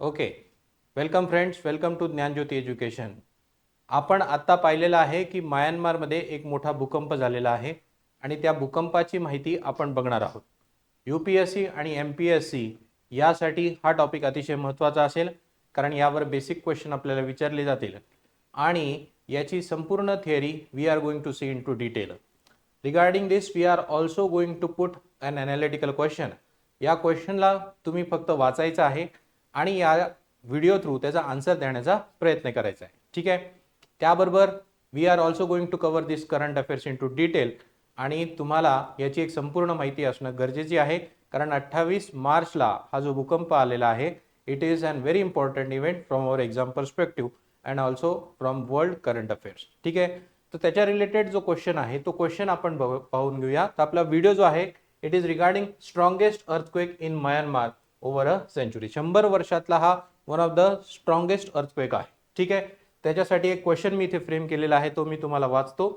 Okay. Welcome friends welcome to Gyanjyoti education. आपण आत्ता पाहिलेलं आहे की म्यानमारमध्ये एक मोठा भूकंप झालेला आहे आणि त्या भूकंपाची माहिती आपण बघणार आहोत. यू पी एस सी आणि एम पी एस सी यासाठी हा टॉपिक अतिशय महत्त्वाचा असेल कारण यावर बेसिक क्वेश्चन आपल्याला विचारले जातील. आणि याची संपूर्ण theory we are going to see into detail regarding this we are also going to put an analytical question या क्वेश्चनला तुम्ही फक्त वाचायचं आहे. आणि या व्हिडिओ थ्रू त्याचा आन्सर देण्याचा प्रयत्न करायचा आहे. ठीक आहे? त्याबरोबर we are also going to cover this current affairs into detail आणि तुम्हाला याची एक संपूर्ण माहिती असणं गरजेची आहे. कारण अठ्ठावीस मार्चला हा जो भूकंप आलेला आहे it is an very important event from our exam perspective and also from world current affairs ठीक आहे? तर त्याच्या रिलेटेड जो क्वेश्चन आहे तो क्वेश्चन आपण पाहून घेऊया. तर आपला व्हिडिओ जो आहे it is regarding strongest earthquake in Myanmar over a century शंभर वर्षातला हा one of the strongest earthquake आहे. ठीक आहे? त्याच्यासाठी एक क्वेश्चन मी इथे फ्रेम केलेला आहे तो मी तुम्हाला वाचतो.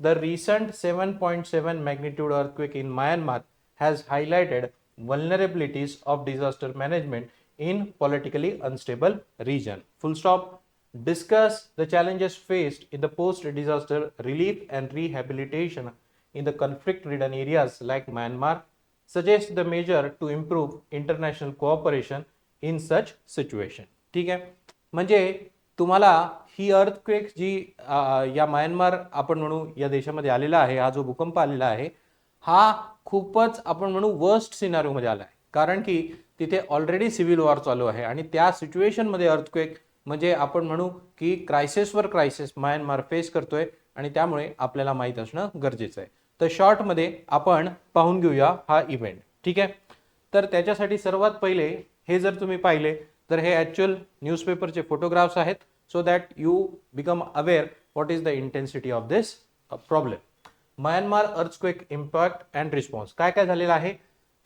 The recent seven point seven magnitude earthquake in Myanmar has highlighted vulnerabilities of disaster management in politically unstable region full stop discuss the challenges faced in the post disaster relief and rehabilitation in the conflict ridden areas like Myanmar suggest the major to improve international cooperation in such situation ठीक आहे? म्हणजे तुम्हाला ही earthquake जी या Myanmar आपण म्हणू या देशामध्ये आलेला आहे हा जो भूकंप आलेला आहे हा खूपच आपण म्हणू वर्स्ट सिनारिओमध्ये आला आहे कारण की तिथे ऑलरेडी सिव्हिल वॉर चालू आहे आणि त्या सिच्युएशनमध्ये अर्थक्वेक म्हणजे आपण म्हणू की क्रायसिसवर क्रायसिस म्यानमार फेस करतोय आणि त्यामुळे आपल्याला माहीत असणं गरजेचं आहे. तर शॉर्टमध्ये आपण पाहून घेऊया हा इव्हेंट ठीक आहे? तर त्याच्यासाठी सर्वात पहिले हे जर तुम्ही पाहिले तर हे ॲक्च्युअल न्यूजपेपरचे फोटोग्राफ्स आहेत. So that you become aware what is the intensity of this problem Myanmar earthquake impact and response काय काय झालेलं आहे?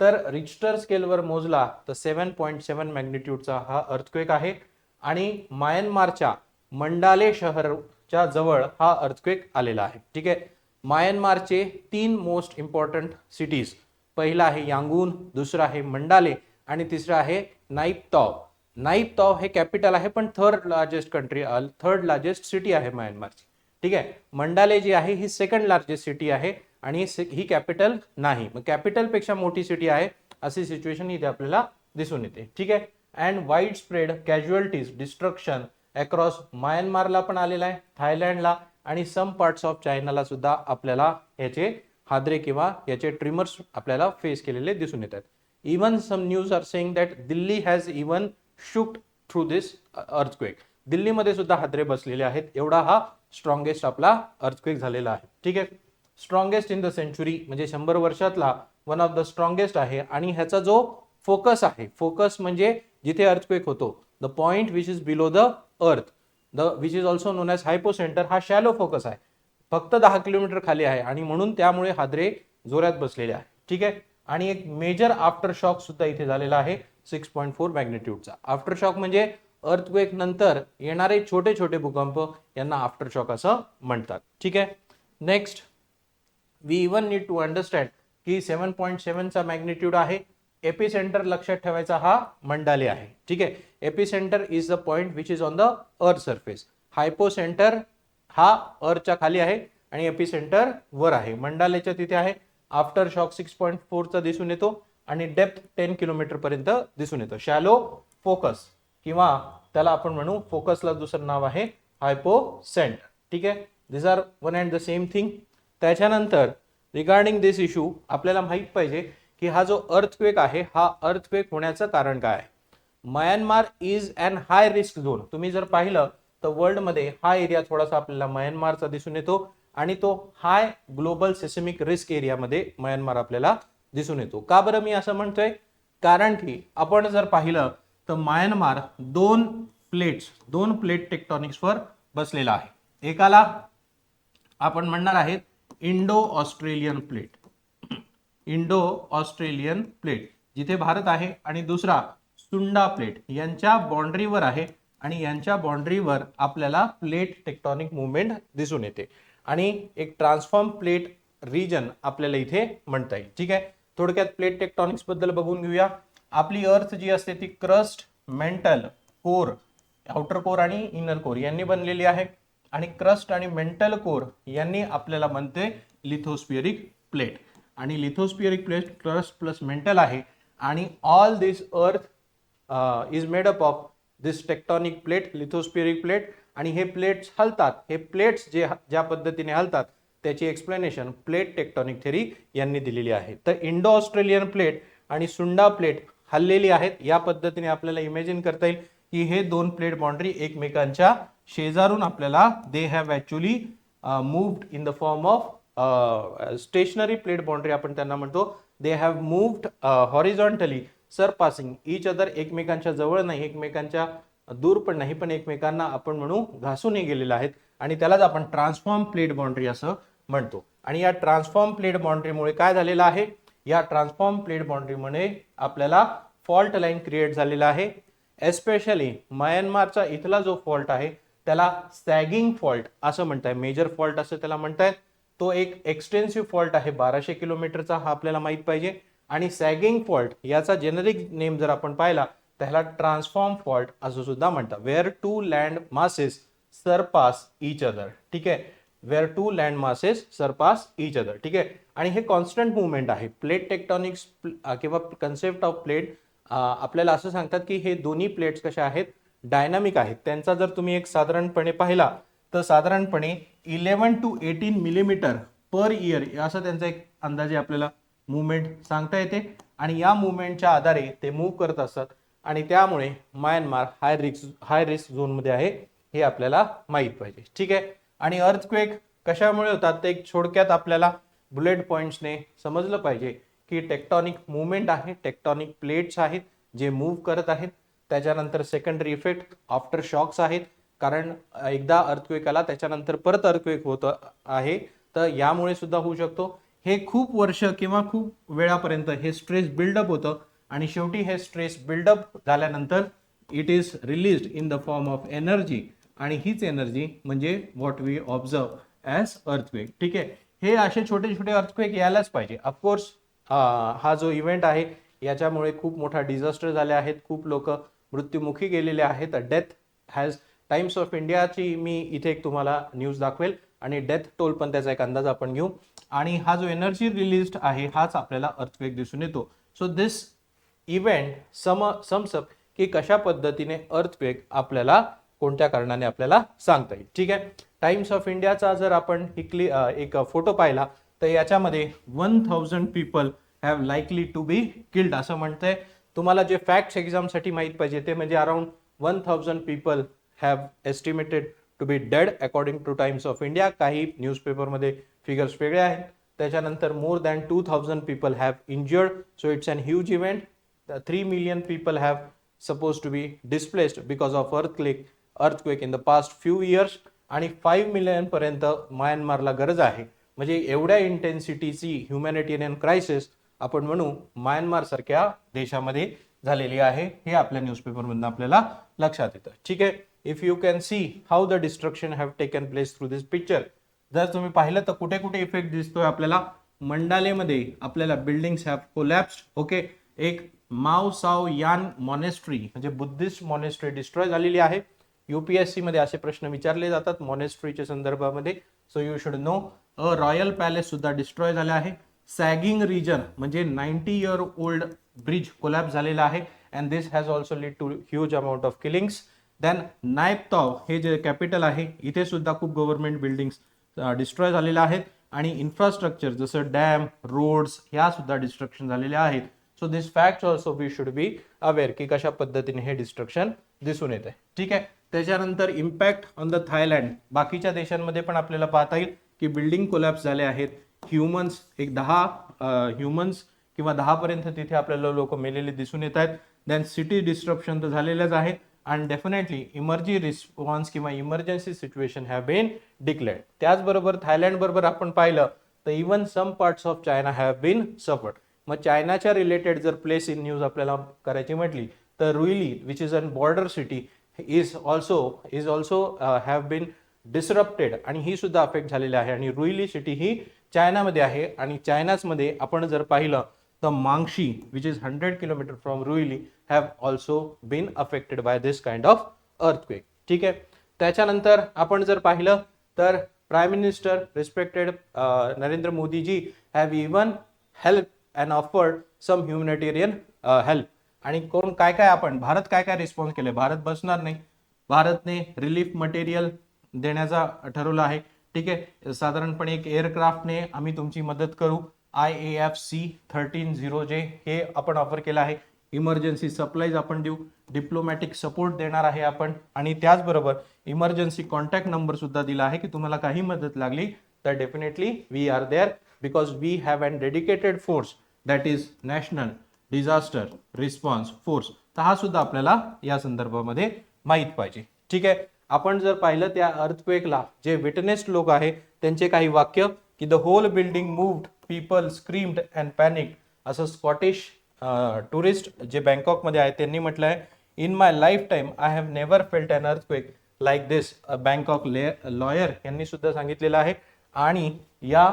तर रिजिस्टर स्केलवर मोजला तर सेवन पॉईंट सेवन मॅग्निट्यूडचा हा अर्थक्वेक आहे. आणि म्यानमारच्या मंडाले शहरच्या जवळ हा अर्थक्वेक आलेला आहे. ठीक आहे? म्यानमारचे तीन मोस्ट इम्पॉर्टंट सिटीज. पहिला आहे यांगून दुसरा आहे मंडाले आणि तिसरं आहे नाईपतॉव नाईपतॉव हे कॅपिटल आहे पण third largest country third largest city आहे म्यानमारची. ठीक आहे? मंडाले जी आहे ही सेकंड लार्जेस्ट सिटी आहे आणि ही कॅपिटल नाही. मग कॅपिटलपेक्षा मोठी सिटी आहे अशी सिच्युएशन इथे आपल्याला दिसून येते. ठीक आहे? And widespread casualties destruction across म्यानमारला पण आलेला आहे थायलंडला आणि सम पार्ट्स ऑफ चायनाला सुद्धा आपल्याला याचे हादरे किंवा याचे ट्रिमर्स आपल्याला फेस केलेले दिसून येतात. Even some news are saying that Delhi has even shooked through this earthquake दिल्लीमध्ये सुद्धा हादरे बसलेले आहेत. एवढा हा स्ट्रॉंगेस्ट आपला अर्थक्वेक झालेला आहे. ठीक आहे? स्ट्रॉंगेस्ट इन द सेंचुरी म्हणजे शंभर वर्षातला वन ऑफ द स्ट्रॉंगेस्ट आहे. आणि ह्याचा जो फोकस आहे फोकस म्हणजे जिथे अर्थक्वेक होतो the point which is below the earth the which is also known as hypocentre हा शॅलो फोकस आहे. फक्त दहा किलोमीटर खाली आहे आणि म्हणून त्यामुळे हादरे जोरात बसलेले आहे ठीक आहे? आणि एक मेजर आफ्टर शॉक सुद्धा इथे झालेला आहे सिक्स पॉईंट फोर मॅग्नेट्यूडचा आफ्टर शॉक म्हणजे अर्थक्वेक नंतर येणारे छोटे छोटे भूकंप यांना आफ्टर शॉक असं म्हणतात. ठीक आहे? Next we even need to understand की सेवन पॉईंट सेवनचा मॅग्नेट्यूड आहे एपी सेंटर लक्षात ठेवायचा हा मंडाले आहे. ठीक आहे? Epicentre is the point which is on the earth surface hypocentre हा अर्थच्या खाली आहे आणि एपी सेंटर वर आहे. मंडालेच्या तिथे आहे. आफ्टर शॉक सिक्स पॉईंट फोरचा दिसून येतो आणि डेप्थ टेन किलोमीटर पर्यंत दिसून येतो. शॅलो फोकस किंवा त्याला आपण म्हणू फोकसला दुसरं नाव आहे हायपो सेंटर ठीक आहे? This are one and the same thing त्याच्यानंतर रिगार्डिंग दिस इश्यू आपल्याला माहीत पाहिजे की हा जो अर्थक्वेक आहे हा अर्थक्वेक होण्याचं कारण काय? आहे Myanmar is an high risk zone तुम्ही जर पाहिलं तर वर्ल्डमध्ये हा एरिया थोडासा आपल्याला म्यानमारचा दिसून येतो आणि तो हाय ग्लोबल सिस्मिक रिस्क एरियामध्ये म्यानमार आपल्याला दिसून येतो. का बरं मी असं म्हणतोय? कारण की आपण जर पाहिलं तर म्यानमार दोन प्लेट्स दोन प्लेट टेक्टॉनिक्सवर बसलेला आहे. एकाला आपण म्हणणार आहेत Indo Australian plate Indo Australian plate जिथे भारत आहे आणि दुसरा सुंडा प्लेट. यांच्या बाँड्रीवर आहे आणि यांच्या बाँड्रीवर आपल्याला प्लेट टेक्टॉनिक मुवमेंट दिसून येते. आणि एक ट्रान्सफॉर्म प्लेट रिजन आपल्याला इथे म्हणता येईल. ठीक आहे? थोडक्यात प्लेट टेक्टॉनिक्सबद्दल बघून घेऊया. आपली अर्थ जी असते ती crust mantle core outer core आणि इनर कोर यांनी बनलेली आहे. आणि क्रस्ट आणि मेंटल कोर यांनी आपल्याला बनते लिथोस्पियरिक प्लेट आणि lithospheric plate plus plus mantle आहे. आणि all this earth is made up of this tectonic plate lithospheric plate आणि हे प्लेट्स हलतात. हे प्लेट्स जे ज्या पद्धतीने हलतात त्याची एक्सप्लेनेशन प्लेट टेक्टॉनिक थेरी यांनी दिलेली आहे. तर इंडो ऑस्ट्रेलियन प्लेट आणि सुंडा प्लेट हललेली आहेत. या पद्धतीने आपल्याला इमेजिन करता येईल की हे दोन प्लेट बाउंड्री एकमेकांच्या शेजारून आपल्याला they have actually moved in the form of stationary plate boundary आपण त्यांना म्हणतो. They have moved horizontally surpassing each other एकमेकांच्या जवळ नाही एकमेकांच्या दूर पण नाही पण एकमेकांना आपण म्हणू घासूनही गेलेले आहेत. आणि त्यालाच आपण ट्रान्सफॉर्म प्लेट बाउंड्री असं म्हणतो. आणि या ट्रान्सफॉर्म प्लेट बाउंड्रीमुळे काय झालेलं आहे? या ट्रान्सफॉर्म प्लेट बाउंड्रीमुळे आपल्याला फॉल्ट लाईन क्रिएट झालेला आहे. एस्पेशली म्यानमारचा इथला जो फॉल्ट आहे त्याला सॅगिंग फॉल्ट असं म्हणताय. मेजर फॉल्ट असं त्याला म्हणतायत. तो एक एक्सटेन्सिव्ह फॉल्ट आहे. बाराशे किलोमीटरचा हा आपल्याला माहीत पाहिजे. आणि सॅगिंग फॉल्ट याचा जेनरिक नेम जर आपण पाहिला त्याला ट्रान्सफॉर्म फॉल्ट असं सुद्धा म्हणतात. Where two land masses surpass each other ठीक आहे? Where two land masses surpass each other ठीक आहे? आणि हे कॉन्स्टंट मुवमेंट आहे. प्लेट टेक्टॉनिक्स किंवा कन्सेप्ट ऑफ प्लेट आपल्याला असं सांगतात की हे दोन्ही प्लेट्स कशा आहेत? डायनामिक आहेत. त्यांचा जर तुम्ही एक साधारणपणे पाहिला तर साधारणपणे eleven to eighteen millimetre per year असं त्यांचा एक अंदाजे आपल्याला मुवमेंट सांगता येते. आणि या मुवमेंटच्या आधारे ते मूव्ह करत असतात. आणि त्यामुळे Myanmar high risk high risk झोनमध्ये आहे हे आपल्याला माहीत पाहिजे. ठीक आहे? आणि अर्थक्वेक कशामुळे होतात ते एक थोडक्यात आपल्याला बुलेट पॉईंट्सने समजलं पाहिजे की टेक्टॉनिक मुवमेंट आहे टेक्टॉनिक प्लेट्स आहेत जे मूव्ह करत आहेत. त्याच्यानंतर सेकंडरी इफेक्ट आफ्टर शॉक्स आहेत. कारण एकदा अर्थक्वेक आला त्याच्यानंतर परत अर्थक्वेक होत आहे. तर यामुळे सुद्धा होऊ शकतो. हे खूप वर्ष किंवा खूप वेळापर्यंत हे स्ट्रेस बिल्डअप होतं आणि शेवटी हे स्ट्रेस बिल्डअप झाल्यानंतर it is released in the form of energy आणि हीच एनर्जी म्हणजे what we observe as earthquake ठीक आहे? हे असे छोटे छोटे अर्थक्वेक यायलाच पाहिजे. ऑफकोर्स हा जो इव्हेंट आहे याच्यामुळे खूप मोठा डिझास्टर झाले आहेत. खूप लोक मृत्युमुखी गेलेले आहेत. डेथ हॅज टाइम्स ऑफ इंडियाची मी इथे एक तुम्हाला न्यूज दाखवेल आणि डेथ टोल पण त्याचा एक अंदाज आपण घेऊ. आणि हा जो एनर्जी रिलीज आहे हाच आपल्याला अर्थक्वेक दिसून येतो. सो दिस इव्हेंट सम समसप की कशा पद्धतीने अर्थक्वेक आपल्याला कोणत्या कारणाने आपल्याला सांगता येईल. ठीक आहे? टाइम्स ऑफ इंडियाचा जर आपण हिकली एक फोटो पाहिला तर याच्यामध्ये one thousand people have likely to be killed असं म्हणतंय. तुम्हाला जे फॅक्ट्स एक्झामसाठी माहीत पाहिजे ते म्हणजे around one thousand people have estimated to be dead according to Times of India काही न्यूजपेपरमध्ये फिगर्स वेगळे आहेत. त्याच्यानंतर more than two thousand people have injured so it's an huge event three million people have suppose to be displaced because of earth click earthquake in the past few years आणि five मिलियनपर्यंत म्यानमारला गरज आहे. म्हणजे एवढ्या इंटेन्सिटीची humanitarian crisis आपण म्हणू म्यानमारसारख्या देशामध्ये झालेली आहे. हे आपल्या न्यूजपेपरमधून आपल्याला लक्षात येतं. ठीक आहे? If you can see how the destruction have taken place through this picture जर तुम्ही पाहिलं तर कुठे कुठे इफेक्ट दिसतोय आपल्याला? मंडालेमध्ये आपल्याला बिल्डिंग्स हॅव कोलॅप्स्ड ओके एक माव साव यान मॉनेस्ट्री म्हणजे बुद्धिस्ट मॉनेस्ट्री डिस्ट्रॉय झालेली आहे. युपीएससी मध्ये असे प्रश्न विचारले जातात मॉनेस्ट्रीच्या संदर्भामध्ये. So you should know a royal palace सुद्धा डिस्ट्रॉय झाले आहे. सॅगिंग रिजन म्हणजे ninety year old bridge collapse झालेला आहे. And this has also lead to huge amount of killings then Naypyitaw हे जे कॅपिटल आहे इथे सुद्धा खूप गव्हर्नमेंट बिल्डिंग्स डिस्ट्रॉय झालेल्या आहेत. आणि इन्फ्रास्ट्रक्चर जसं डॅम रोड्स ह्या सुद्धा डिस्ट्रक्शन झालेल्या आहेत. So this fact also we should be aware की कशा पद्धतीने हे डिस्ट्रक्शन दिसून येत आहे ठीक आहे? त्याच्यानंतर इम्पॅक्ट ऑन द थायलँड बाकीच्या देशांमध्ये पण आपल्याला पाहता येईल की बिल्डिंग कोलॅप्स झाले आहेत. ह्युमन्स एक दहा ह्युमन्स किंवा दहापर्यंत तिथे आपल्याला लोक मेलेले दिसून येत आहेत. देन सिटी डिस्ट्रप्शन तर झालेल्याच आहेत अँड डेफिनेटली इमर्जी रिस्पॉन्स किंवा emergency situation have been declared त्याचबरोबर थायलंडबरोबर आपण पाहिलं तर even some parts of China have been suffered मग चायनाच्या रिलेटेड जर प्लेस इन न्यूज आपल्याला करायची म्हटली तर Ruili which is an border city is also is also have been disrupted आणि ही सुद्धा अफेक्ट झालेली आहे. आणि रुईली सिटी ही चायनामध्ये आहे आणि चायनाचमध्ये आपण जर पाहिलं the Mangshi, which is 100 kilometer from Ruili, have also been affected by this kind of earthquake. ठीक आहे? त्याच्यानंतर आपण जर पाहिलं तर prime minister respected Narendra Modiji have even help and offered some humanitarian help आणि कोण काय काय आपण भारत काय काय रिस्पॉन्स केले? भारत बसणार नाही. भारतने रिलीफ मटेरियल देण्याचा ठरवलं आहे. ठीक आहे? साधारणपणे एक एअरक्राफ्टने आम्ही तुमची मदत करू. I A F C thirteen zero जे हे आपण ऑफर केलं आहे. इमर्जन्सी सप्लाईज आपण देऊ. डिप्लोमॅटिक सपोर्ट देणार आहे आपण. आणि त्याचबरोबर इमर्जन्सी कॉन्टॅक्ट नंबर सुद्धा दिला आहे की तुम्हाला काही मदत लागली तर definitely we are there because we have and dedicated force that is national disaster response force तर हा सुद्धा आपल्याला या संदर्भामध्ये माहीत पाहिजे. ठीक आहे? आपण जर पाहिलं त्या अर्थक्वेकला जे विटनेस्ड लोक आहे त्यांचे काही वाक्य की the whole building moved people screamed and panic असं स्कॉटिश टुरिस्ट जे बँकॉकमध्ये आहे त्यांनी म्हटलं आहे in my lifetime I have never felt an earthquake like this Bangkok ले लॉयर यांनी सुद्धा सांगितलेलं आहे. आणि या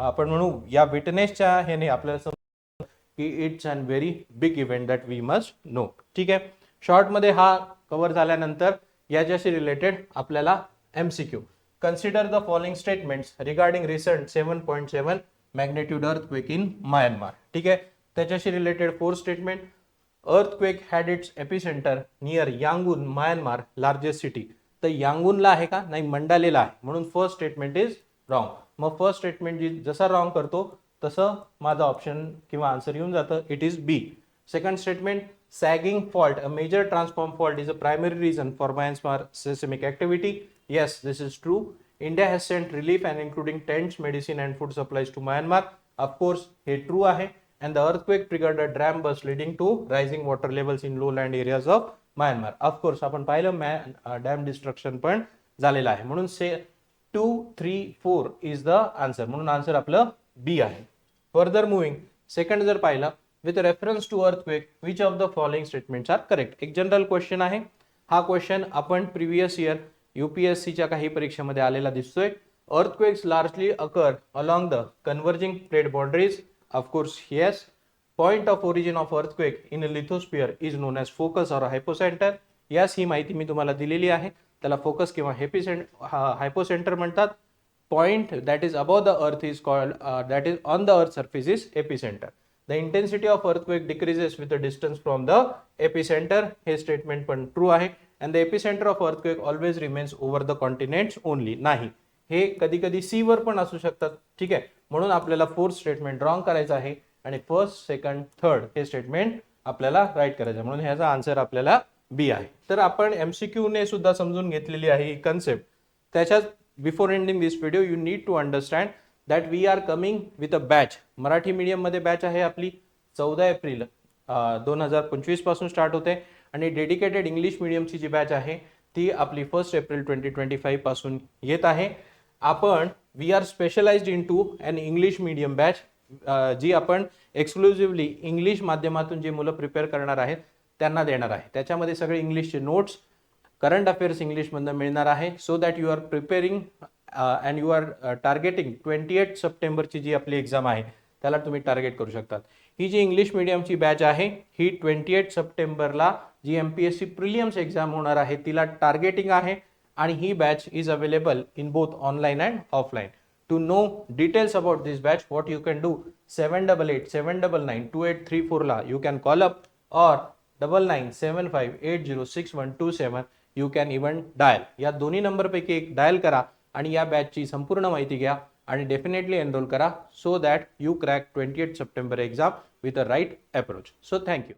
आपण म्हणू या विटनेसच्या ह्याने आपल्याला सम- की it's an very big event that we must know ठीक आहे? शॉर्टमध्ये हा कव्हर झाल्यानंतर याच्याशी रिलेटेड आपल्याला M C Q consider the following statements regarding recent seven point seven magnitude earthquake in Myanmar ठीक आहे? त्याच्याशी related four statement earthquake had its epicentre near Yangon Myanmar largest city तर यांगूनला आहे का? नाही मंडालेला आहे. म्हणून फर्स्ट स्टेटमेंट इज रॉंग मग फर्स्ट स्टेटमेंट जी जसा रॉंग करतो तसं माझं ऑप्शन किंवा आन्सर येऊन जातं. It is B second statement Sagaing fault a major transform fault is a primary reason for Myanmar seismic activity yes this is true India has sent relief and including tents medicine and food supplies to Myanmar of course हे true आहे. And the earthquake triggered a dam burst leading to rising water levels in low land areas of Myanmar of course आपण पाहिलं मॅ dam destruction पण झालेलं आहे. म्हणून say two three four is the answer म्हणून आन्सर आपलं बी आहे. फर्दर मुव्हिंग सेकंड जर पाहिलं with reference to earthquake which of the following statements are correct एक जनरल क्वेश्चन आहे. हा क्वेश्चन आपण previous year U P S सीच्या काही परीक्षेमध्ये आलेला दिसतोय. Earthquakes largely occur along the converging plate boundaries of course yes point of origin of earthquake in lithosphere is known as focus or hypocentre यास ही माहिती मी तुम्हाला दिलेली आहे. त्याला फोकस किंवा हेपी सेंट हायपोसेंटर म्हणतात. Point that is above the earth is called that is on the earth surface is epicentre the intensity of earthquake decreases with the distance from the epicentre हे statement पण true आहे. And the epicentre of earthquake always remains over the continents only नाही. हे कधी कधी सीवर पण असू शकतात. ठीक आहे? म्हणून आपल्याला फोर्थ स्टेटमेंट रॉंग करायचं आहे आणि फर्स्ट सेकंड थर्ड हे स्टेटमेंट आपल्याला राईट करायचं आहे. म्हणून ह्याचा आन्सर आपल्याला बी आहे. तर आपण एम सी क्यूने सुद्धा समजून घेतलेली आहे ही कन्सेप्ट त्याच्यात before ending this video you need to understand that we are coming with a batch Marathi मीडियममध्ये बॅच आहे आपली. चौदा एप्रिल दोन हजार पंचवीसपासून स्टार्ट होते. आणि डेडिकेटेड इंग्लिश मिडियमची जी बॅच आहे ती आपली फर्स्ट एप्रिल ट्वेंटी ट्वेंटी फाईव्हपासून येत आहे. आपण we are specialised in to an English medium batch जी आपण एक्सक्लुझिव्हली इंग्लिश माध्यमातून जे मुलं प्रिपेअर करणार आहेत त्यांना देणार आहे. त्याच्यामध्ये सगळे इंग्लिशचे नोट्स करंट अफेअर्स इंग्लिशमधनं मिळणार आहे so that you are preparing and you are targeting twenty eight सप्टेंबरची जी आपली एक्झाम आहे त्याला तुम्ही टार्गेट करू शकतात. ही जी इंग्लिश मिडियमची बॅच आहे ही ट्वेंटी एट सप्टेंबरला जी M P S C prelims exam होणार आहे तिला टार्गेटिंग आहे आणि ही batch is available in both online and offline to know details about this batch what you can do seven double eight seven double nine two eight three फोरला you can call up or double nine seven five eight zero six one two seven you can even dial या दोन्ही नंबरपैकी एक dial करा आणि या बॅचची संपूर्ण माहिती घ्या. आणि डेफिनेटली एनरोल करा so that you crack twenty eight September exam with a right approach so thank you